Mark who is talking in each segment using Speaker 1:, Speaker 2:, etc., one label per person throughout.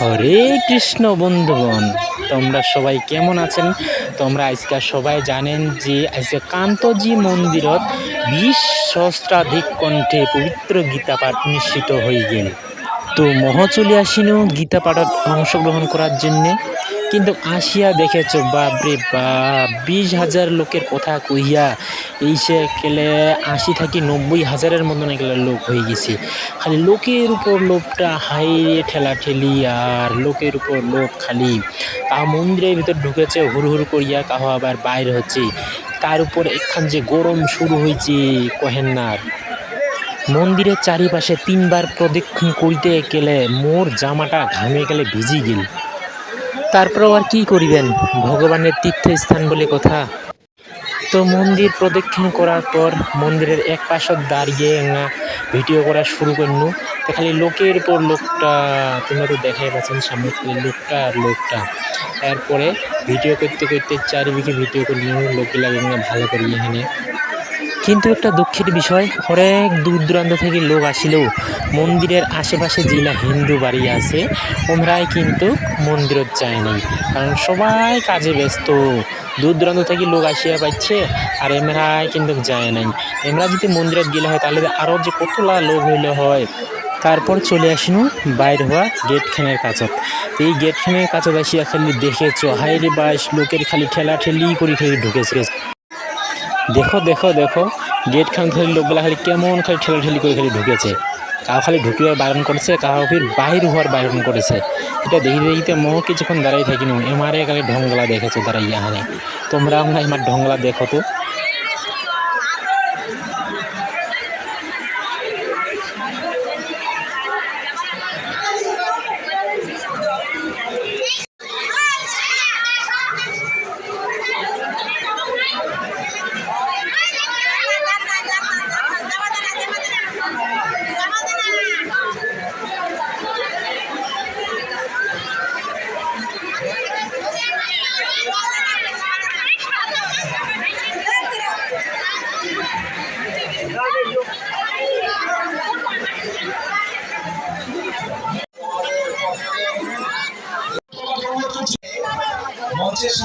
Speaker 1: হরে কৃষ্ণ বন্ধুগণ, তোমরা সবাই কেমন আছেন? তোমরা আজকে সবাই জানেন যে আজকে কান্তজি মন্দিরত বিশ সহস্রাধিক কণ্ঠে পবিত্র গীতা পাঠ নিশ্চিত হয়ে গেল। তো মহ চলে গীতা পাঠত অংশগ্রহণ করার জন্যে। কিন্তু আসিয়া দেখেছ, বাপরে বাপ, বিশ হাজার লোকের কথা কইয়া এই সে কেলে আশি থাকি নব্বই হাজারের মতন এগুলো লোক হয়ে গেছে। খালি লোকের উপর লোকটা হাইরে ঠেলা ঠেলি আর লোকের উপর লোক খালি। কাহা মন্দিরের ভিতর ঢুকেছে, হুড় হুড় করিয়া কাহো আবার বাইর হচ্ছে। তার উপর এখান যে গরম শুরু হয়েছে কহেন না মন্দিরের চারিপাশে তিনবার প্রদক্ষিণ করিতে গেলে মোর জামাটা ঘামে গেলে ভিজি গেল। তারপরেও আর কি করিবেন? ভগবানের তীর্থস্থান বলে কথা। তো মন্দির প্রদক্ষিণ করার পর মন্দিরের এক পাশত দাঁড়িয়ে ভিডিও করা শুরু করলু তো খালি লোকের পর লোকটা, তোমরা তো দেখাই পাচ্ছেন সামনে লোকটা আর লোকটা। এরপরে ভিডিও করতে করতে চারিদিকে ভিডিও করলি লোকগুলা ভালো করি এখানে কিন্তু একটা দুঃখের বিষয় অনেক দূর দূরান্ত থেকে লোক আসিলেও মন্দিরের আশেপাশে যেগুলা হিন্দু বাড়ি আছে, ওমরাই কিন্তু মন্দিরত যায় নাই। কারণ সবাই কাজে ব্যস্ত দূর দূরান্ত থেকে লোক আসিয়া পাচ্ছে আর এমরাই কিন্তু যায় নাই। এমরা যদি মন্দিরত গেলে হয়, তাহলে আরও যে কতলা লোক হইলে হয়? তারপর চলে আসিনু বাইর হওয়া গেটখানের কাছত। এই গেটখানের কাছত আসিয়া খালি দেখেছ হাইরে বাস, লোকের খালি ঠেলা ঠেলি করে খালি ঢুকেছে। দেখো দেখো দেখো গেট খান খালি লোকগুলা খালি কেমন খালি ঠেলাঠেলি করে খালি ঢুকেছে। কাউ খালি ঢুকিবার বারণ করেছে, কাউ ফির বাহির হওয়ার বারণ করেছে। এটা দেখিতে দেখিতে মো কিছুক্ষণ দাঁড়াই থাকিনি। এমারে খালি ঢঙ্গলা দেখেছ, তারা ইয়াহানে। তোমরা আমরা এমার ঢঙ্গলা দেখো তো।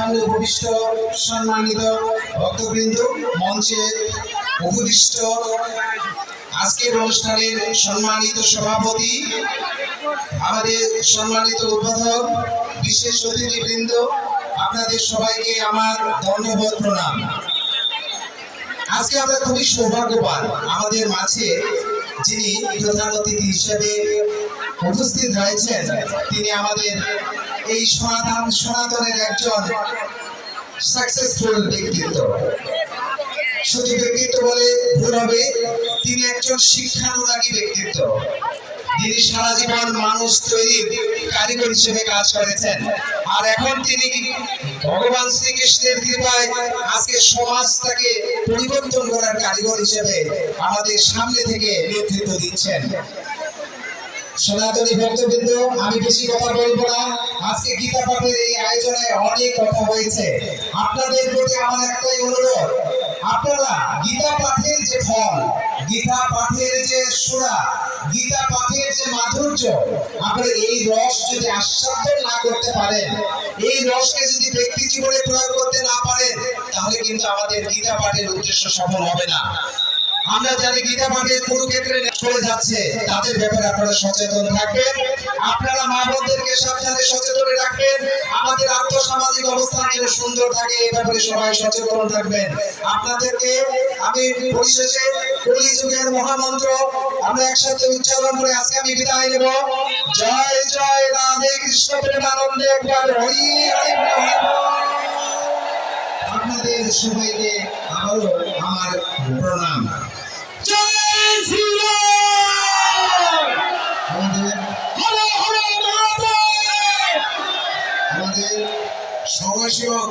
Speaker 2: সামনে উপবিষ্ট, সম্মানিত ভক্তবৃন্দ, মঞ্চে উপবিষ্ট আজকের অনুষ্ঠানের সম্মানিত সভাপতি, আমাদের সম্মানিত উদ্বোধক, বিশেষ অতিথিবৃন্দ, আপনাদের সবাইকে আমার ধন্যবাদ প্রণাম। আজকে আমরা খুবই সৌভাগ্যবান আমাদের মাঝে যিনি প্রধান অতিথি হিসেবে উপস্থিত রয়েছেন, তিনি আমাদের এই সনাতন, সনাতনের একজন সাকসেসফুল ব্যক্তিত্ব। শুধু ব্যক্তিত্ব বলে ভুল হবে, তিনি একজন শিক্ষানুরাগী ব্যক্তিত্ব। তিনি সারা জীবন মানুষ তৈরির কারিগর হিসেবে কাজ করেছেন। আর এখন তিনি ভগবান শ্রীকৃষ্ণের কৃপায় আজকে সমাজটাকে পরিবর্তন করার কারিগর হিসেবে আমাদের সামনে থেকে নেতৃত্ব দিচ্ছেন। সনাতনী ভক্তবৃন্দ, আমি বেশি কথা বলব না। আজকে গীতা পাঠের এই আয়োজনে অনেক কথা হয়েছে। আপনাদের প্রতি আমার একটাই অনুরোধ, আপনারা গীতা পাঠের যে ফল, গীতা পাঠের যে সুরা, গীতা পাঠের যে মাধুর্য, আপনারা এই রস যদি আস্বাদন না করতে পারেন, এই রসকে যদি ব্যক্তি জীবনে প্রয়োগ করতে না পারেন, তাহলে কিন্তু আমাদের গীতা পাঠের উদ্দেশ্য সফল হবে না। আমরা জানি গীতা পাঠের কুরুক্ষেত্রে চলে যাচ্ছে, তাদের ব্যাপারে আপনারা সচেতন থাকবেন। আপনারা মা বোনদেরকে সাবধানে সচেতন রাখবেন। আমাদের আর্থসামাজিক অবস্থান যেন সুন্দর থাকে এই ব্যাপারে সবাই সচেতন থাকবেন। আপনাদেরকে আমি পরিশেষে কলি যুগের মহামন্ত্র আমরা একসাথে উচ্চারণ করে আজকে আমি বিদায় নেব। জয় জয়, রাধে কৃষ্ণ, প্রেমানন্দে একবার হরি হরি আপনাদের সবাইকে আবারও আমার প্রণাম।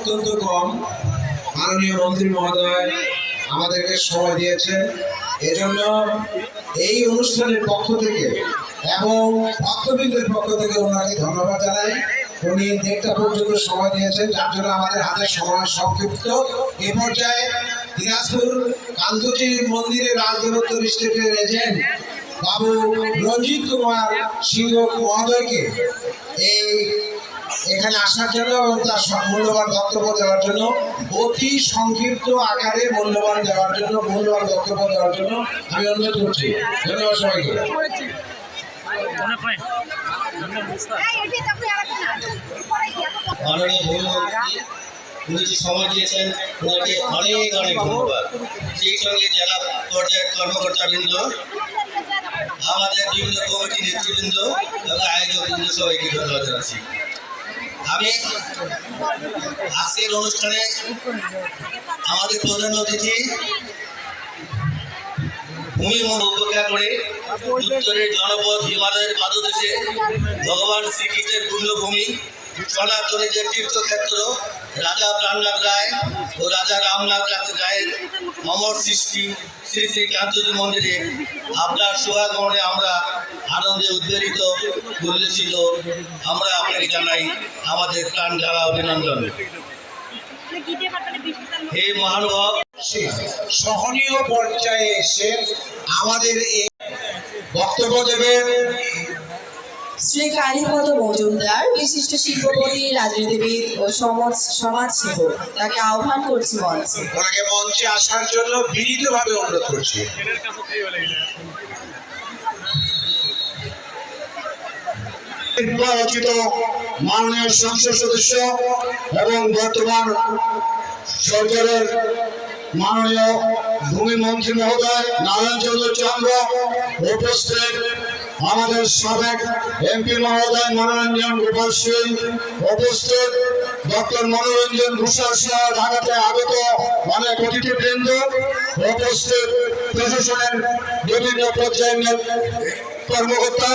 Speaker 2: অত্যন্ত কম। মাননীয় মন্ত্রী মহোদয়, আমাদেরকে সময় দিয়েছেন। এজন্য এই অনুষ্ঠানের পক্ষ থেকে এবং ভক্তবৃন্দের পক্ষ থেকে ওনাকে ধন্যবাদ জানাই। উনি দেড়টা পর্যন্ত সময় দিয়েছেন, যার জন্য আমাদের হাতে সময় সংক্ষিপ্ত। এ পর্যায়ে দিনাজপুর কান্তজি মন্দিরের রাজদেবত্ব স্টেটের এজেন্ট বাবু রঞ্জিত কুমার সিংহ মহোদয়কে এই এখানে আসার জন্য এবং তার মূল্যবান বক্তব্য দেওয়ার জন্য, অতি সংক্ষিপ্ত আকারে মূল্যবান দেওয়ার জন্য, মূল্যবান বক্তব্য দেওয়ার জন্য আমি অনুরোধ করছি। ধন্যবাদ সবাইকে।
Speaker 3: দিয়েছেন অনেক অনেক কর্মকর্তাবৃন্দ, আমাদের বিভিন্ন কমিটি নেতৃবৃন্দ, এবং সবাইকে ধন্যবাদ জানাচ্ছি। আমি আজকের অনুষ্ঠানে আমাদের প্রধান অতিথি ভূমি উপেক্ষা করে উত্তরের জনপদ হিমালয়ের পাদদেশে ভগবান শ্রীকৃষ্ণের পুণ্যভূমি সনাতনীদের তীর্থক্ষেত্র, রাজা প্রাণনাথ রায় ও রাজা রামনাথ রায়ের অমর সৃষ্টি শ্রী শ্রী কান্তজি মন্দিরে আপনার শুভাগমনে আমরা আনন্দে উদ্বেলিত উল্লেসিত আমরা আপনাকে জানাই আমাদের প্রাণ ঢালা অভিনন্দন। হে মহানুভব
Speaker 2: সহনীয় পর্যায়ে এসে আমাদের এই বক্তব্য দেবেন
Speaker 4: শ্রী কালীপদ মজুমদার, বিশিষ্ট শিল্পপতি, রাজনীতিবিদ ও সমাজ সমাজ সমাজসেবক। তাকে আহ্বান করছি মঞ্চে।
Speaker 2: ওনাকে মঞ্চে আসার জন্য বিনীতভাবে অনুরোধ করছি।
Speaker 5: নির্বাচিত মাননীয় সংসদ সদস্য এবং বর্তমান সরকারের মাননীয় ভূমি মন্ত্রী মহোদয় নারায়ণ চন্দ্র চন্দ্র উপস্থিত। আমাদের সাবেক এমপি মহোদয় মনোরঞ্জন গোপাল সিং, উপস্থিত ডক্টর মনোরঞ্জন ঘোষাল সহ ঢাকাতে আগত অনেক অতিথিবৃন্দ, উপস্থিত প্রশাসনের বিভিন্ন পর্যায়ের কর্মকর্তা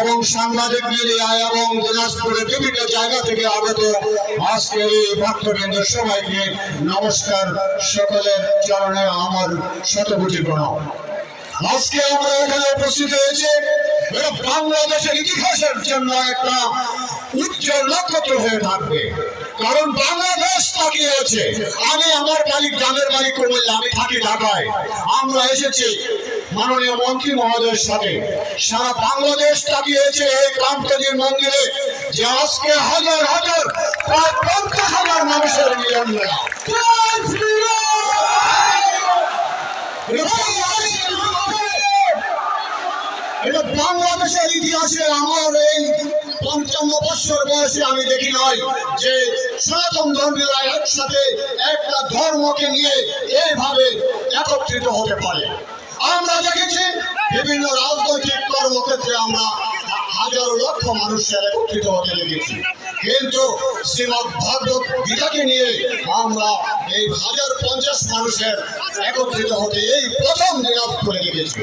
Speaker 5: এবং সাংবাদিক মিডিয়া এবং দিনাজপুরের বিভিন্ন জায়গা থেকে আগত আজকের এই ভক্তবৃন্দ সবাইকে নমস্কার। সকলের চরণে আমার শতকোটি প্রণাম। আজকে আমরা এখানে উপস্থিত হয়েছে। এটা বাংলাদেশের ইতিহাসের জন্য একটা উজ্জ্বল নক্ষত্র হয়ে থাকবে। কারণ বাংলাদেশ তাকিয়ে আছে আমি আমার বাড়ি গ্রামের বাড়ি কুমিল্লা আমি থাকি ঢাকায়। আমরা এসেছি মাননীয় মন্ত্রী মহোদয়ের সাথে। সারা বাংলাদেশ তাকিয়েছে এই কান্তজির মন্দিরে যে আজকে হাজার হাজার প্রায় পঞ্চাশ হাজার মানুষের মিলন মেলা। বাংলাদেশের ইতিহাসে আমার এই পঞ্চান্ন বছর বয়সে আমি দেখি নাই যে সনাতন ধর্মীরা একসাথে একটা ধর্মকে নিয়ে এইভাবে একত্রিত হতে পারে। আমরা দেখেছি বিভিন্ন রাজনৈতিক কর্মক্ষেত্রে আমরা হাজারো লক্ষ মানুষের একত্রিত হতে লেগেছি কিন্তু শ্রীমৎ ভাগবত গীতাকে নিয়ে আমরা এই হাজার পঞ্চাশ মানুষের একত্রিত হতে এই প্রথম দিনাজ করে দেখেছি।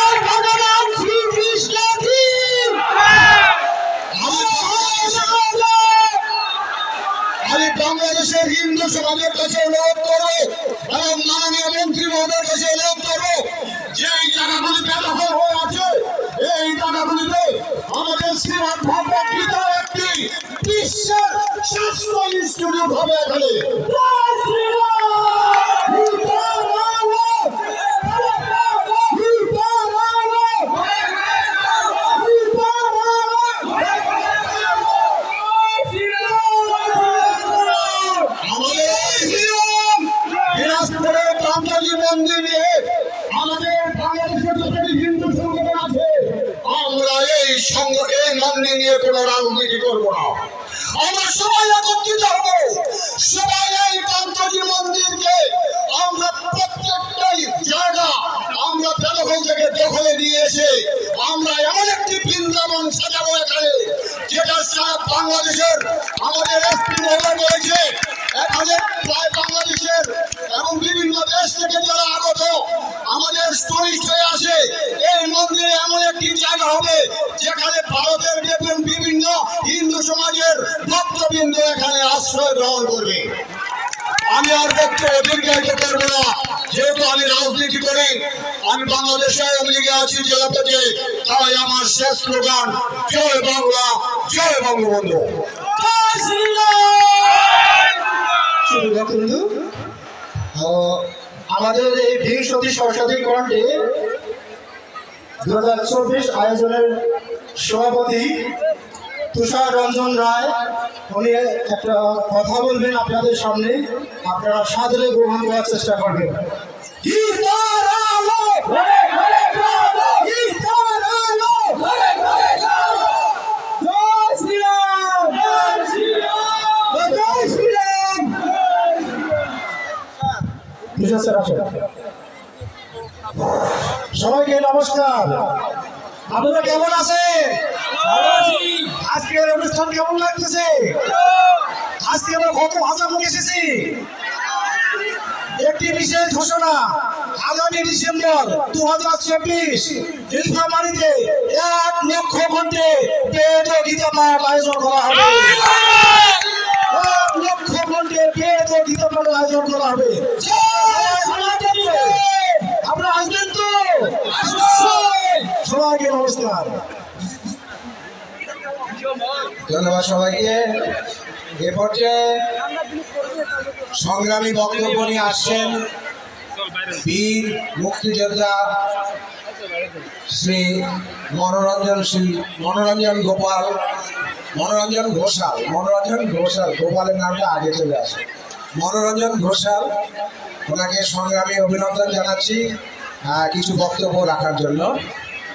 Speaker 5: সমাজের কাছে অনুরোধ করব এবং মাননীয় মন্ত্রী মহোদয়ের কাছে অনুরোধ করব যে এই জায়গাগুলি বেদখল হয়ে আছে, এই জায়গাগুলিতে আমাদের শ্রীমান ভগবত গীতা একটি বিশ্বের শ্রেষ্ঠ ইনস্টিটিউট হবে এখানে। আমরা এই সংঘ এই মন্দির নিয়ে করব না। আমরা সবাই একত্রিত হব। সবাই প্রত্যেকটাই জায়গা আমরা এমন একটি বৃন্দাবন সাজাবো এখানে, যেটা সারা বাংলাদেশের, আমাদের এসপি মহোদয় রয়েছে বিভিন্ন দেশ থেকে যারা আগত, আমাদের টুরিস্ট হয়ে আসে, এই মন্দিরে এমন একটি জায়গা হবে। যেখানে ভারতের বিভিন্ন- বিভিন্ন হিন্দু সমাজের ভক্তবৃন্দ এখানে আশ্রয় গ্রহণ করবে। আমি আর বক্তব্য দীর্ঘায়িত করব না। যেহেতু আমি রাজনীতি করি আমি বাংলাদেশে আওয়ামী লীগে আছি জেলাপতি তাই আমার শেষ স্লোগান জয় বাংলা জয় বঙ্গবন্ধু।
Speaker 6: আমাদের এই বিংশতি সরস্বতী কণ্ঠে দু হাজার চব্বিশ আয়োজনের সভাপতি তুষার রঞ্জন রায় উনি একটা কথা বলবেন আপনাদের সামনে। আপনারা সাদরে গ্রহণ করার চেষ্টা করবেন গীতার আলো! গীতার আলো! জয় শ্রীরাম! জয় শ্রীরাম! তুষার স্যার আসেন। সবাইকে নমস্কার আপনারা কেমন আছেন? আজকের অনুষ্ঠান কেমন লাগতেছে? আজকে আমরা কত ভাষা লোক এসেছি? একটি বিশেষ ঘোষণা আগামী ডিসেম্বর দু হাজার চব্বিশ নীলফামারীতে এক লক্ষ ঘন্টে পেট গীতা পাঠ আয়োজন করা হবে। এক লক্ষ ঘন্টে পেট গীতা পাঠ আয়োজন করা হবে। আপনারা আসবেন তো? সবাইকে নমস্কার ধন্যবাদ সবাইকে। এ পর্যায়ে সংগ্রামী বক্তব্য নিয়ে আসছেন বীর মুক্তিযোদ্ধা শ্রী মনোরঞ্জন শ্রী মনোরঞ্জন গোপাল, মনোরঞ্জন ঘোষাল মনোরঞ্জন ঘোষাল, গোপালের নামটা আগে চলে আসে। মনোরঞ্জন ঘোষাল, ওনাকে সংগ্রামী অভিনন্দন জানাচ্ছি কিছু বক্তব্য রাখার জন্য।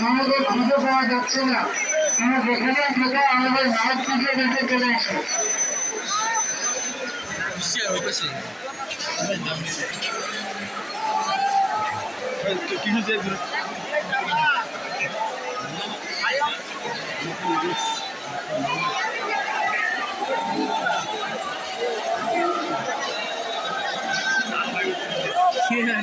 Speaker 7: আমাদের খুঁজে পাওয়া যাচ্ছে না। আমরা যেখানে থেকে আমাদের নাচ খুঁজে রেখে চলে আসে Yeah,